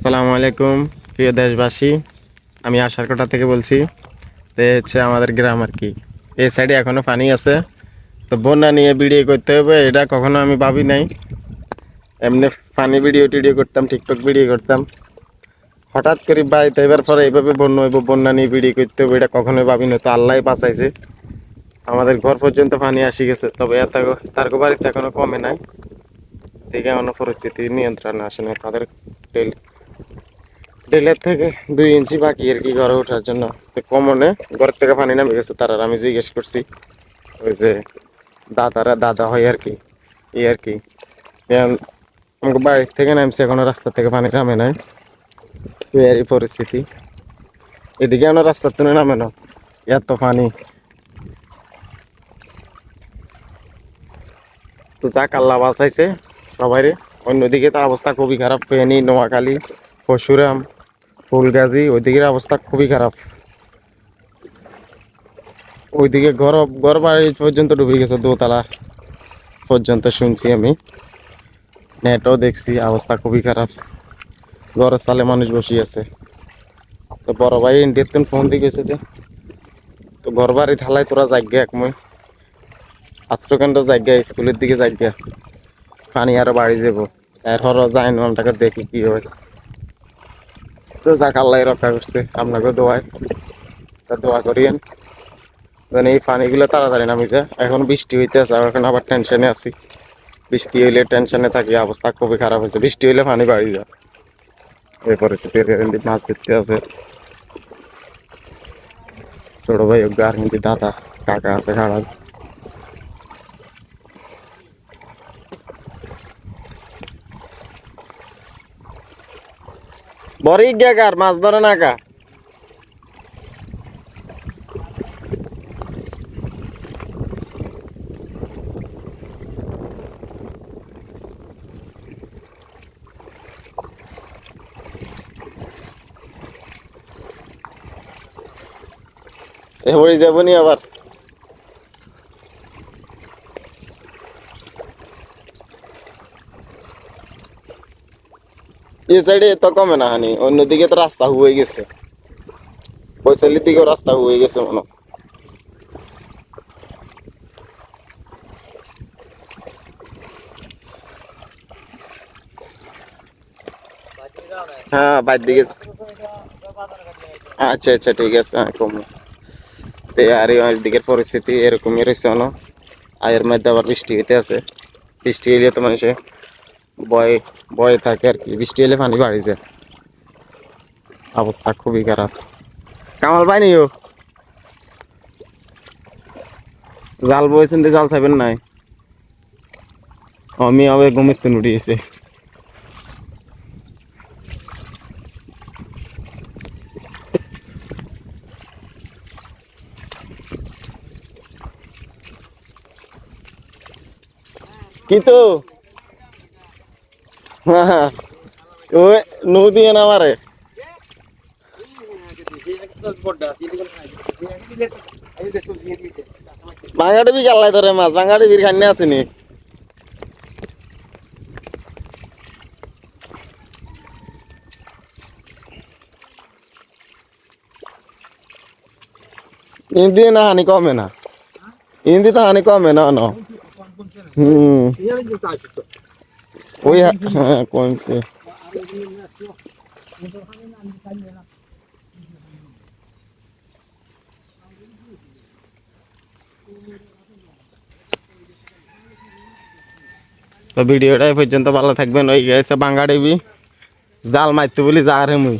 আসসালামু আলাইকুম, প্রিয় দেশবাসী। আমি আশারকোটা থেকে বলছি তো হচ্ছে আমাদের গ্রাম আর কি। এই সাইডে এখনও পানি আছে। তো বন্যা নিয়ে ভিডিও করতে হবে, এটা কখনো আমি ভাবি নাই। এমনি ফানি ভিডিও টিডিও করতাম টিকটক ভিডিও করতাম। হঠাৎ করে বাড়িতে এবার পরে এইভাবে বন্যা হইব, বন্যা নিয়ে ভিডিও করতে হবে, এটা কখনোই ভাবি না তো আল্লাহ বাঁচাইছে। আমাদের ঘর পর্যন্ত পানি আসি গেছে, তবে এত তার বাড়িতে এখনও কমে নাই। থেকে পরিস্থিতি নিয়ন্ত্রণে আসে না তাদের ডেলের থেকে দুই ইঞ্চি বাকি আর কি ঘরে ওঠার জন্য। তো কমনে ঘরের থেকে পানি নামে গেছে তারা আমি জিজ্ঞেস করছি, ওই যে দাদারা, দাদা হয় আর কি এই আর কি। আমাকে বাড়ির থেকে নামছে, এখনও রাস্তা থেকে পানি নামে নাই। এই পরিস্থিতি। এদিকে এখনও রাস্তার তুলে নামে না, এত পানি। তো যাক, আল্লাহ বাঁচাইছে সবাই অন্যদিকে তো অবস্থা খুবই খারাপ, ফেনী, নোয়াখালী, পরশুরাম। ফুলগাজী, ওইদিকের অবস্থা খুবই খারাপ। ওইদিকে ঘর ঘর বাড়ি পর্যন্ত ডুবে গেছে, দোতলা পর্যন্ত শুনছি আমি। নেটও দেখছি, অবস্থা খুবই খারাপ। ঘরের সালে মানুষ বসে আছে। তো বড় ভাই ইন্ডিয়াতে ফোন দিয়ে গেছে যে, তো ঘর বাড়ি থালায় তোরা জায়গা একময় আশ্রকান্ত জায়গা স্কুলের দিকে জায়গা পানি আরও বাড়ি যাব এরপর যাই নামটাকে দেখি কি হয়। তো যাক আল্লাহ রক্ষা করছে। আপনাকে দোয়ায় তা দোয়া করিয়েন। যেন এই পানিগুলো তাড়াতাড়ি নামি যায়। এখন বৃষ্টি হইতে আছে এখন আবার টেনশনে আছি। বৃষ্টি হইলে টেনশনে থাকি, অবস্থা খুবই খারাপ হয়েছে। বৃষ্টি হইলে পানি বাড়ি যায়। এই পরিস্থিতির মাছ ধরতে আছে। ছোট ভাই গার হিন্দি দাদা, কাকা আছে খারাপ বড়ি গিয়া কার? মাছ ধরে না কা? এবারে যাবনি আবার। এই সাইডে তো কমে না, হানি। অন্যদিকে তো রাস্তা হয়ে গেছে। বৈশালীর দিকেও রাস্তা হয়ে গেছে মনে হ্যাঁ। বাইর দিকে আচ্ছা আচ্ছা ঠিক আছে হ্যাঁ কম। আর দিকের পরিস্থিতি এরকমই রয়েছে অন আয়ের মধ্যে আবার বৃষ্টি হইতে আছে বৃষ্টি হইলে তো মানুষে ভয় ভয় থাকে আর কি। বৃষ্টি হলে পানি বাড়ি যায় অবস্থা খুবই খারাপ। কামাল পাইনি ও? জাল বয়েছেন জাল চাইবেন নাই? আমি আবার ঘুমের তো উঠিয়েছে। কি তো হ্যাঁ ওই নদী না আমারে বাঙাটি বি গাল্লাই ধরে মাছ বাঙাটি বীর খান্নে আসেনি। হিন্দি না হানি কমে না। হিন্দি তো হানি কমে না, ন। হুম ওই হ্যাঁ কমছে তো ভিডিওটা এই পর্যন্ত ভালো থাকবেন ওই গেছে বাঙ্গা দেবী জাল মারতে বলি যা রে মুই